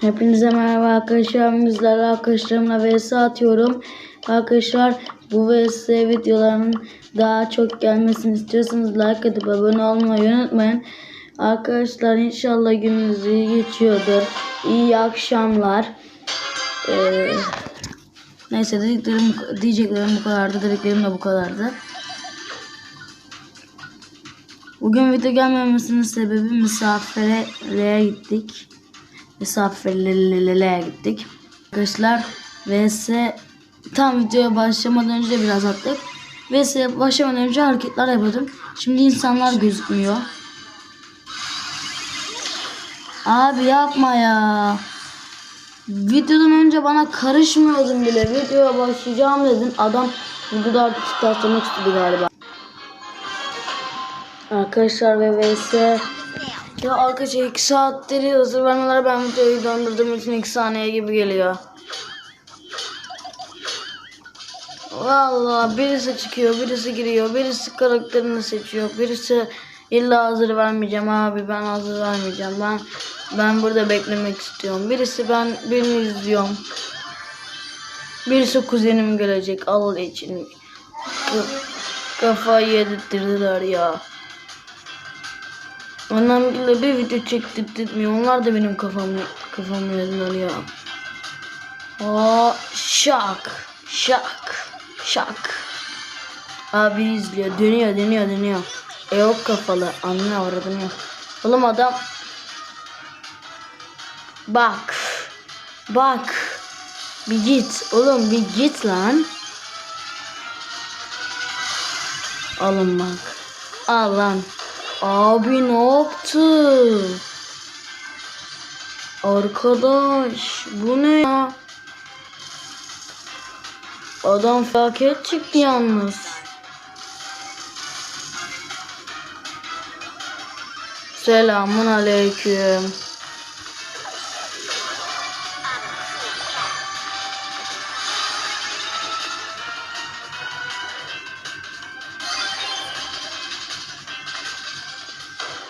Hepinize merhaba arkadaşlar. Bizlerle arkadaşlarımla vs atıyorum. Arkadaşlar bu vs videolarının daha çok gelmesini istiyorsanız like atıp abone olmayı unutmayın. Arkadaşlar inşallah gününüz iyi geçiyordur. İyi akşamlar. Ee, neyse dediklerim, diyeceklerim bu kadardı. Dediklerim de bu kadardı. Bugün video gelmemesinin sebebi misafirliğe gittik. Misafirliğe gittik. Arkadaşlar vs tam videoya başlamadan önce biraz attık. vs başlamadan önce hareketler yapıyordum. Şimdi insanlar gözükmüyor. Abi yapma ya. Videodan önce bana karışmıyordun bile. Videoya başlayacağım dedin. Adam videoda artık istasyonluk istedi galiba. Arkadaşlar ve vs ya arkadaşlar 2 saattir hazır vermeler ben videoyu döndürdüğüm için 2 saniye gibi geliyor. Valla birisi çıkıyor, birisi giriyor, birisi karakterini seçiyor, birisi illa hazır vermeyeceğim abi ben hazır vermeyeceğim ben ben burada beklemek istiyorum. Birisi ben birini izliyorum. Birisi kuzenim gelecek Allah için. Kafayı yedirttirdiler ya. Annemle bir video çektirtmiyor. Onlar da benim kafamı kafamı yediler ya. Aa, şak. Şak. Şak. Abi izliyor. Dönüyor dönüyor dönüyor. E yok kafalı. Anne avradını yok. Oğlum adam. Bak. Bak. Bir git. Oğlum bir git lan. Alın bak. Al lan. Abi ne yaptı? Arkadaş bu ne ya? Adam felaket çıktı yalnız. Selamun aleyküm.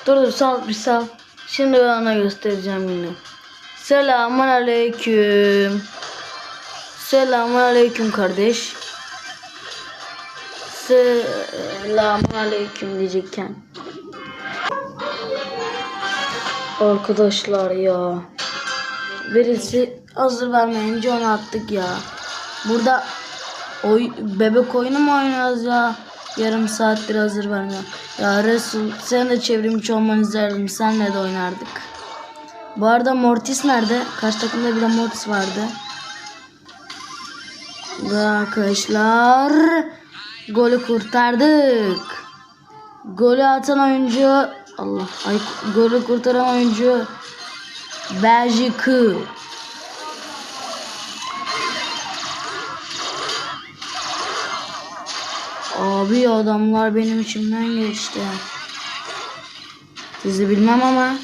Dur dur sal bir sal. Şimdi ben ona göstereceğim yine. Selamun aleyküm. Selamun aleyküm kardeş. Selamun aleyküm diyecekken. Arkadaşlar ya. Birisi hazır vermeyince onu attık ya. Burada oy, bebek oyunu mu oynuyoruz ya? Yarım saattir hazır vermiyor. Ya Resul sen de çevrimiçi olmanı izlerdim. Senle de oynardık. Bu arada Mortis nerede? Kaç takımda bir de Mortis vardı. Ve arkadaşlar golü kurtardık. Golü atan oyuncu Allah ay golü kurtaran oyuncu Belçika. Abi adamlar benim içimden geçti. Sizi bilmem ama.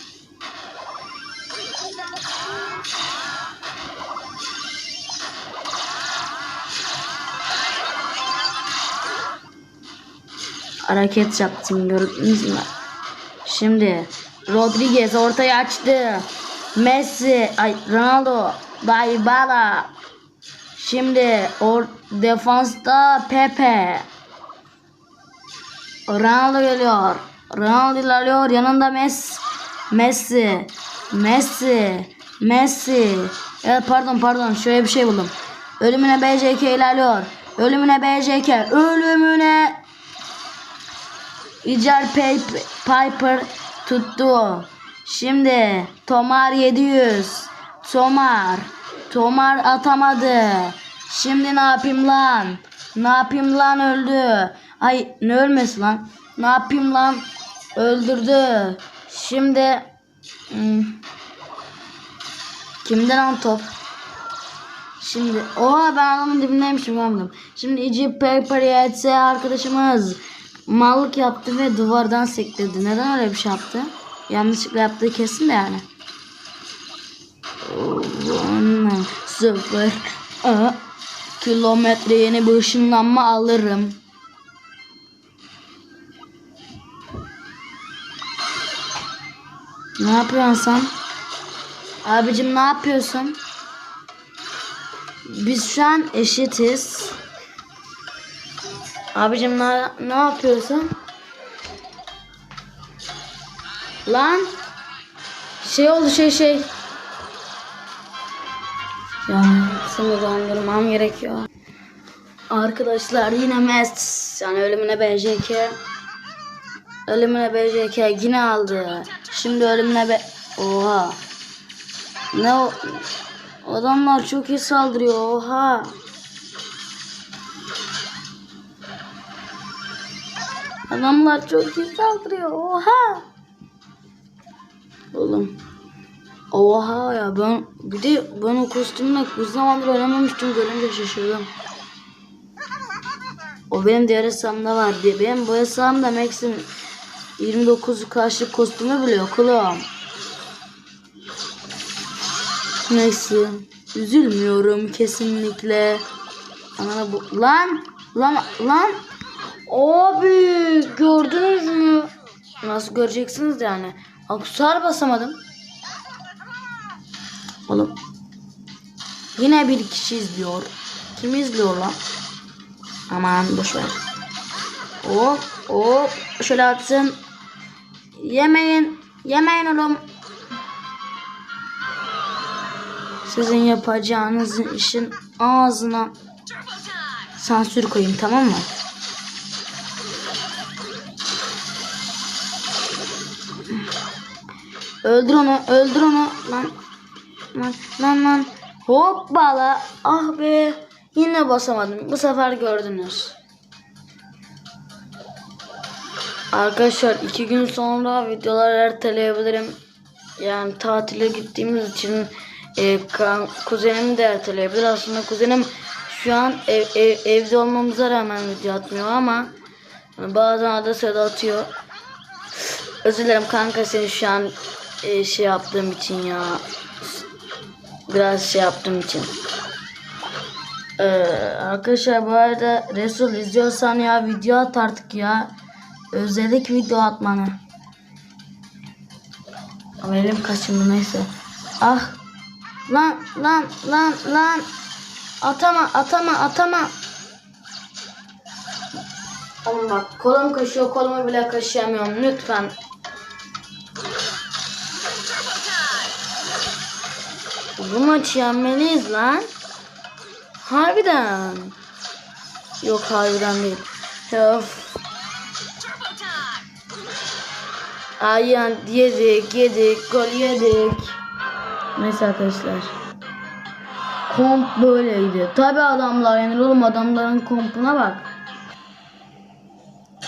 Hareket yaptım gördünüz mü? Şimdi Rodriguez ortaya açtı. Messi, ay Ronaldo, Dybala. Şimdi or defansta Pepe. Ronaldo geliyor. Ronaldo ilerliyor. Yanında Messi. Messi. Messi. Messi. Evet pardon pardon. Şöyle bir şey buldum. Ölümüne BJK ilerliyor. Ölümüne BJK. Ölümüne Icar Piper tuttu. Şimdi Tomar 700. Tomar. Tomar atamadı. Şimdi ne yapayım lan? Ne yapayım lan öldü. Ay ne ölmesi lan? Ne yapayım lan? Öldürdü. Şimdi hmm, kimden lan top? Şimdi oha ben adamın dibindeymişim anladım. Şimdi Paper YTS arkadaşımız mallık yaptı ve duvardan sektirdi. Neden öyle bir şey yaptı? Yanlışlıkla yaptığı kesin de yani. Sıfır. Kilometre yeni bir ışınlanma alırım. Ne yapıyorsun sen? Abicim ne yapıyorsun? Biz şu an eşitiz. Abicim ne, ne yapıyorsun? Lan şey oldu şey şey. Ya seni dondurmam gerekiyor. Arkadaşlar yine Mest yani ölümüne BJK. Ölümüne BJK yine aldı. Şimdi ölümüne be... Oha. Ne o? Adamlar çok iyi saldırıyor. Oha. Adamlar çok iyi saldırıyor. Oha. Oğlum. Oha ya ben bir de ben o kostümle uzun zamandır oynamamıştım görünce şaşırdım. O benim diğer hesabımda var diye. Benim bu hesabımda Max'in 29 karşı kostümü bile yok oğlum. Neyse. Üzülmüyorum kesinlikle. Ana bu lan lan lan abi gördünüz mü? Nasıl göreceksiniz yani? Aksar basamadım. Oğlum. Yine bir kişi izliyor. Kim izliyor lan? Aman boş ver. Hop şöyle atsın. Yemeyin. Yemeyin oğlum. Sizin yapacağınız işin ağzına sansür koyayım tamam mı? Öldür onu, öldür onu. Lan, lan, lan, lan. Hoppala. Ah be. Yine basamadım. Bu sefer gördünüz. Arkadaşlar iki gün sonra videolar erteleyebilirim. Yani tatile gittiğimiz için e, kuzenim de erteleyebilir. Aslında kuzenim şu an ev, ev, evde olmamıza rağmen video atmıyor ama bazen arada sırada atıyor. Özür dilerim kanka seni şu an e, şey yaptığım için ya. Biraz şey yaptığım için. Ee, arkadaşlar bu arada Resul izliyorsan ya video at artık ya. Özledik video atmanı. Ama elim kaçındı neyse. Ah. Lan lan lan lan. Atama atama atama. Oğlum bak kolum kaşıyor kolumu bile kaşıyamıyorum lütfen. Bu maçı yenmeliyiz lan. Harbiden. Yok harbiden değil. Of. Ayyan yedik yedik gol yedik. Neyse arkadaşlar. Komp böyleydi. Tabi adamlar yani oğlum adamların kompuna bak.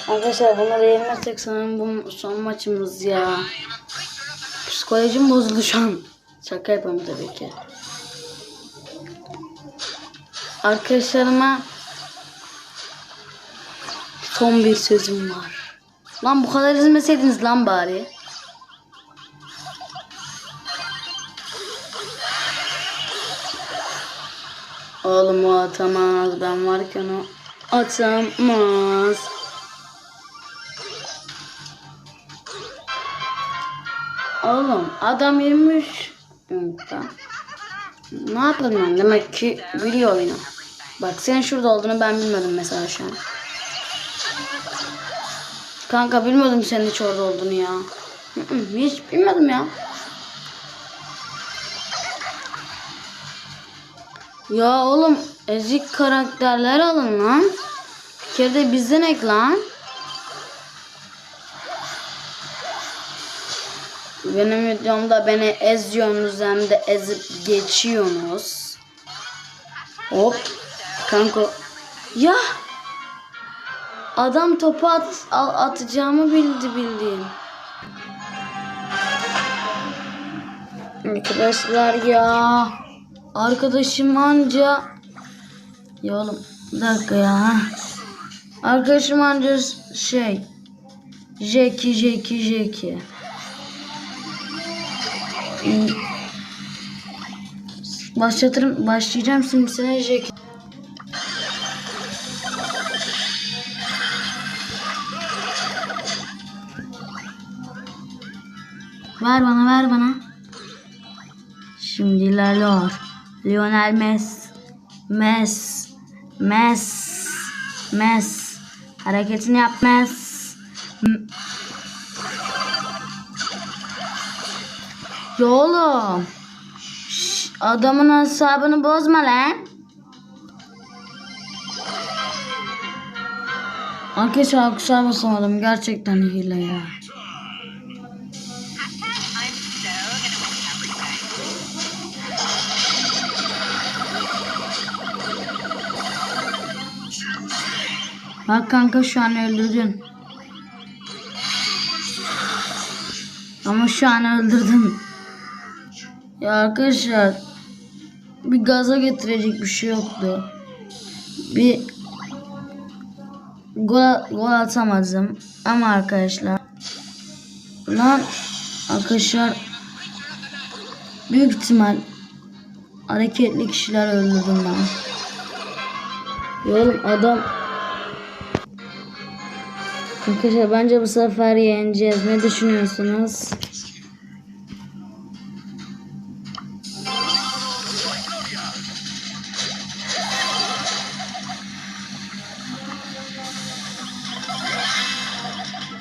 Arkadaşlar bunları yenmezsek sanırım bu son maçımız ya. Psikolojim bozuldu şu an. Şaka yapıyorum tabii ki. Arkadaşlarıma son bir sözüm var. Lan bu kadar izlemeseydiniz lan bari. Oğlum o atamaz. Ben varken o atamaz. Oğlum adam 23. Tamam. Ne yapalım ben? Demek ki biliyor oyunu. Bak senin şurada olduğunu ben bilmiyordum mesela şu an. Kanka bilmiyordum senin hiç orada olduğunu ya. Hiç bilmiyordum ya. Ya oğlum ezik karakterler alın lan. Bir kere de bizden ek lan. Benim videomda beni eziyorsunuz hem de ezip geçiyorsunuz. Hop. Kanka. Ya. Adam topu at, atacağımı bildi bildiğin. Arkadaşlar ya. Arkadaşım anca. Ya oğlum bir dakika ya. Arkadaşım anca şey. Jeki Jeki Jeki. Başlatırım, başlayacağım şimdi sana Jeki. Ver bana ver bana. Şimdi ilerliyor. Lionel Messi. Messi. Messi. Messi. Hareketini yap Messi. M- Ya oğlum. Adamın hesabını bozma lan. Arkadaşlar alkışlar basamadım. Gerçekten hile ya. Bak kanka şu an öldürdün. Ama şu an öldürdün. Ya arkadaşlar bir gaza getirecek bir şey yoktu. Bir gol, gol atamadım. Ama arkadaşlar lan arkadaşlar büyük ihtimal hareketli kişiler öldürdüm ben. Ya Oğlum adam Arkadaşlar bence bu sefer yeneceğiz. Ne düşünüyorsunuz?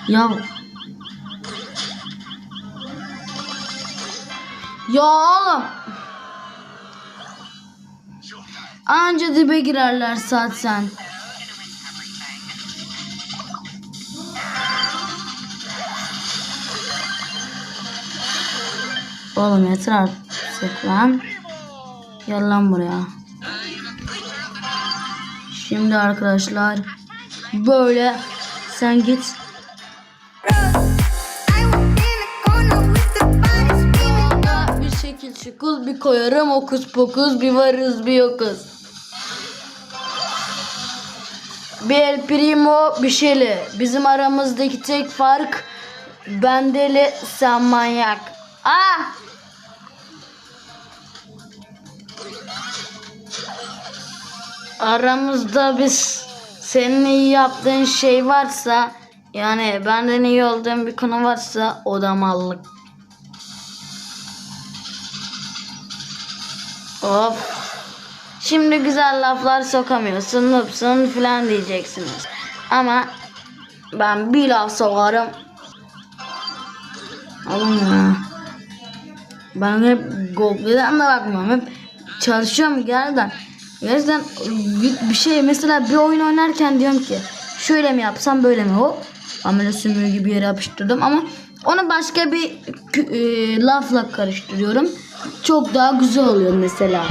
Ya Ya oğlum Anca dibe girerler zaten. Oğlum yeter artık lan. Gel lan buraya. Şimdi arkadaşlar böyle sen git. Bir şekil şukul bir koyarım okus pokus bir varız bir yokuz. Bir el primo bir şeyli. Bizim aramızdaki tek fark ben deli sen manyak. Ah! Aramızda biz senin iyi yaptığın şey varsa yani benden iyi olduğum bir konu varsa o da mallık. Of. Şimdi güzel laflar sokamıyorsun, nupsun filan diyeceksiniz. Ama ben bir laf sokarım. Alın ya. Ben hep Google'dan da bakmam. Hep çalışıyorum gerçekten. Gerçekten bir- şey mesela bir oyun oynarken diyorum ki şöyle mi yapsam böyle mi o? Amele sümüğü gibi yere yapıştırdım ama onu başka bir e, lafla karıştırıyorum. Çok daha güzel oluyor mesela.